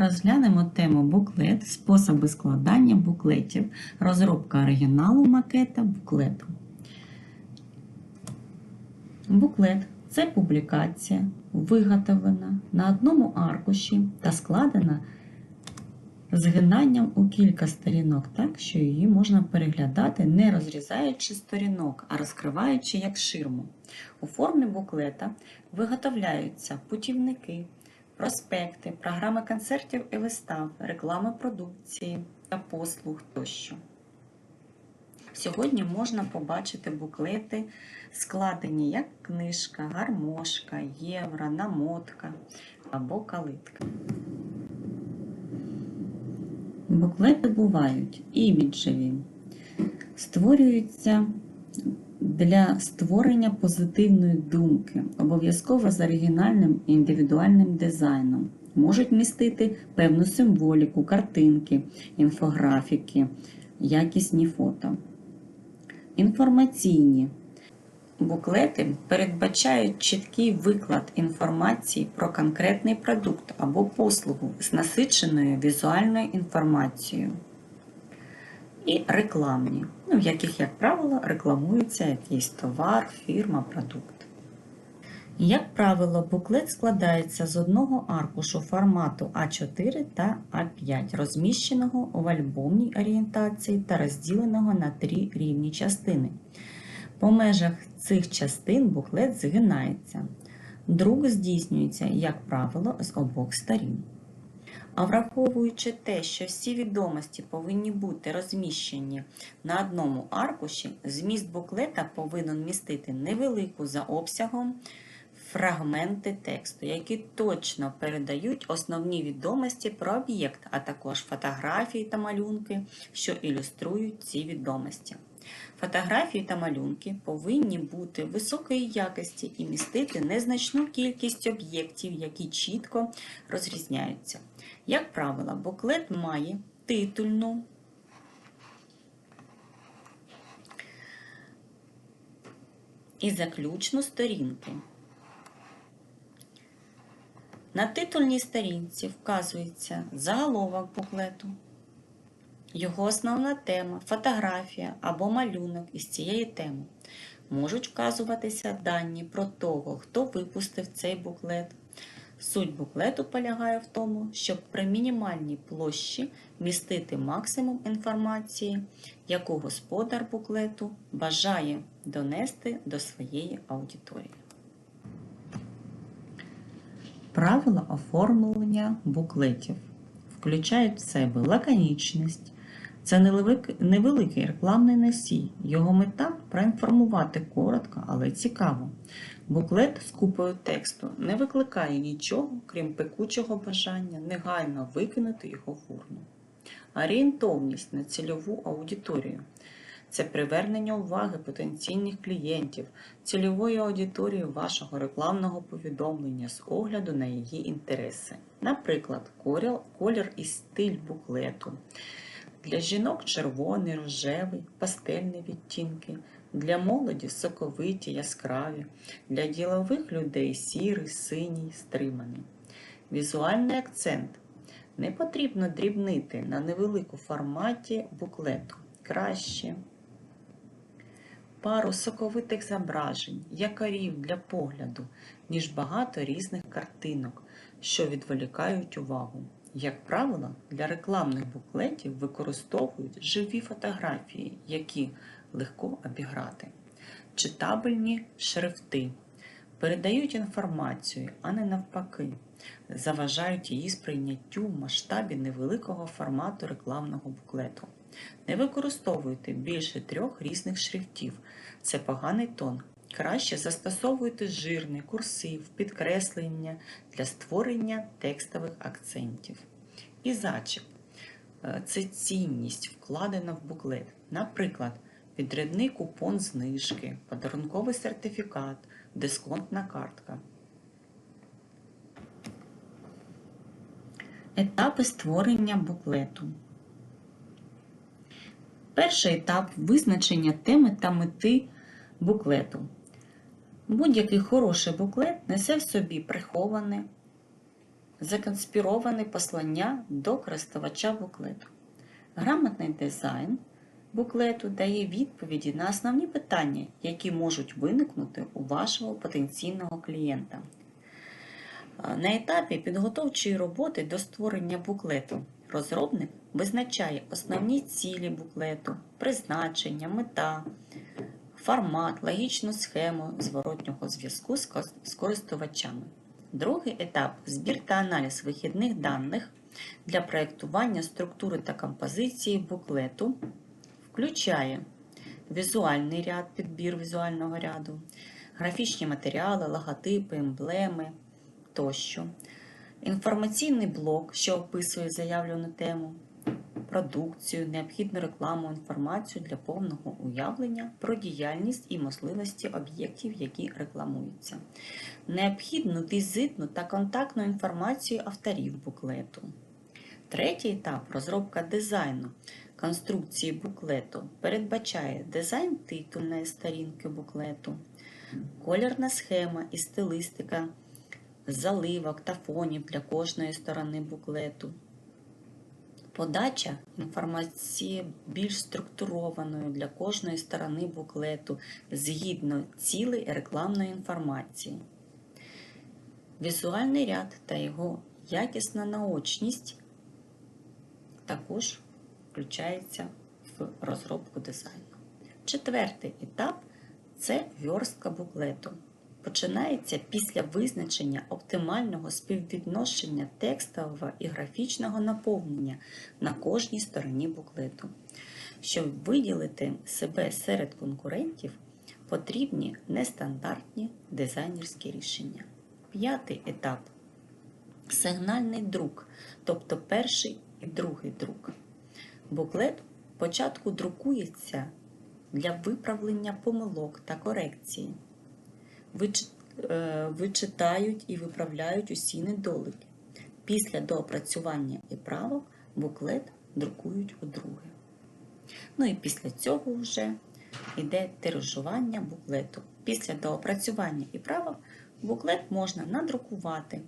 Розглянемо тему буклет, способи складання буклетів, розробка оригіналу макета буклету. Буклет це публікація, виготовлена на одному аркуші та складена згинанням у кілька сторінок так, що її можна переглядати, не розрізаючи сторінок, а розкриваючи як ширму. У формі буклета виготовляються путівники, проспекти, програми концертів і вистав, реклами продукції та послуг тощо. Сьогодні можна побачити буклети, складені як книжка, гармошка, євро, намотка або калитка. Буклети бувають іміджеві, створюються для створення позитивної думки, обов'язково з оригінальним індивідуальним дизайном. Можуть містити певну символіку, картинки, інфографіки, якісні фото. Інформаційні буклети передбачають чіткий виклад інформації про конкретний продукт або послугу з насиченою візуальною інформацією. І рекламні, в яких, як правило, рекламується якийсь товар, фірма, продукт. Як правило, буклет складається з одного аркушу формату А4 та А5, розміщеного в альбомній орієнтації та розділеного на три рівні частини. По межах цих частин буклет згинається. Друк здійснюється, як правило, з обох сторін. А враховуючи те, що всі відомості повинні бути розміщені на одному аркуші, зміст буклета повинен містити невелику за обсягом фрагменти тексту, які точно передають основні відомості про об'єкт, а також фотографії та малюнки, що ілюструють ці відомості. Фотографії та малюнки повинні бути високої якості і містити незначну кількість об'єктів, які чітко розрізняються. Як правило, буклет має титульну і заключну сторінки. На титульній сторінці вказується заголовок буклету, його основна тема, фотографія або малюнок із цієї теми. Можуть вказуватися дані про того, хто випустив цей буклет. Суть буклету полягає в тому, щоб при мінімальній площі містити максимум інформації, яку господар буклету бажає донести до своєї аудиторії. Правила оформлення буклетів включають в себе лаконічність. Це невеликий рекламний носій. Його мета проінформувати коротко, але цікаво. Буклет з купою тексту не викликає нічого, крім пекучого бажання негайно викинути його в урну. Орієнтовність на цільову аудиторію це привернення уваги потенційних клієнтів, цільової аудиторії вашого рекламного повідомлення з огляду на її інтереси. Наприклад, колір і стиль буклету. Для жінок червоний, рожевий, пастельні відтінки, для молоді соковиті, яскраві, для ділових людей сірий, синій, стриманий. Візуальний акцент. Не потрібно дрібнити на невелику форматі буклету. Краще пару соковитих зображень, якорів для погляду, ніж багато різних картинок, що відволікають увагу. Як правило, для рекламних буклетів використовують живі фотографії, які легко обіграти. Читабельні шрифти передають інформацію, а не навпаки, заважають її сприйняттю в масштабі невеликого формату рекламного буклету. Не використовуйте більше трьох різних шрифтів. Це поганий тон. Краще застосовуйте жирний курсив, підкреслення для створення текстових акцентів. І зачіп це цінність, вкладена в буклет. Наприклад, відрядний купон знижки, подарунковий сертифікат, дисконтна картка. Етапи створення буклету. Перший етап визначення теми та мети буклету. Будь-який хороший буклет несе в собі приховане Законспіроване послання до користувача буклету. Грамотний дизайн буклету дає відповіді на основні питання, які можуть виникнути у вашого потенційного клієнта. На етапі підготовчої роботи до створення буклету розробник визначає основні цілі буклету, призначення, мета, формат, логічну схему зворотнього зв'язку з користувачами. Другий етап збір та аналіз вихідних даних для проєктування структури та композиції буклету. Включає візуальний ряд, підбір візуального ряду, графічні матеріали, логотипи, емблеми тощо, інформаційний блок, що описує заявлену тему, продукцію, необхідну рекламу, інформацію для повного уявлення про діяльність і можливості об'єктів, які рекламуються, необхідну візитну та контактну інформацію авторів буклету. Третій етап розробка дизайну конструкції буклету передбачає дизайн титульної сторінки буклету, колірна схема і стилистика заливок та фонів для кожної сторони буклету. Подача інформації більш структурованою для кожної сторони буклету згідно цілей рекламної інформації. Візуальний ряд та його якісна наочність також включається в розробку дизайну. Четвертий етап це верстка буклету. Починається після визначення оптимального співвідношення текстового і графічного наповнення на кожній стороні буклету. Щоб виділити себе серед конкурентів, потрібні нестандартні дизайнерські рішення. П'ятий етап сигнальний друк, тобто перший і другий друк. Буклет спочатку друкується для виправлення помилок та корекції. Е, Вичитають і виправляють усі недоліки. Після доопрацювання і правок буклет друкують удруге. Ну і після цього вже йде тиражування буклету. Після доопрацювання і правок буклет можна надрукувати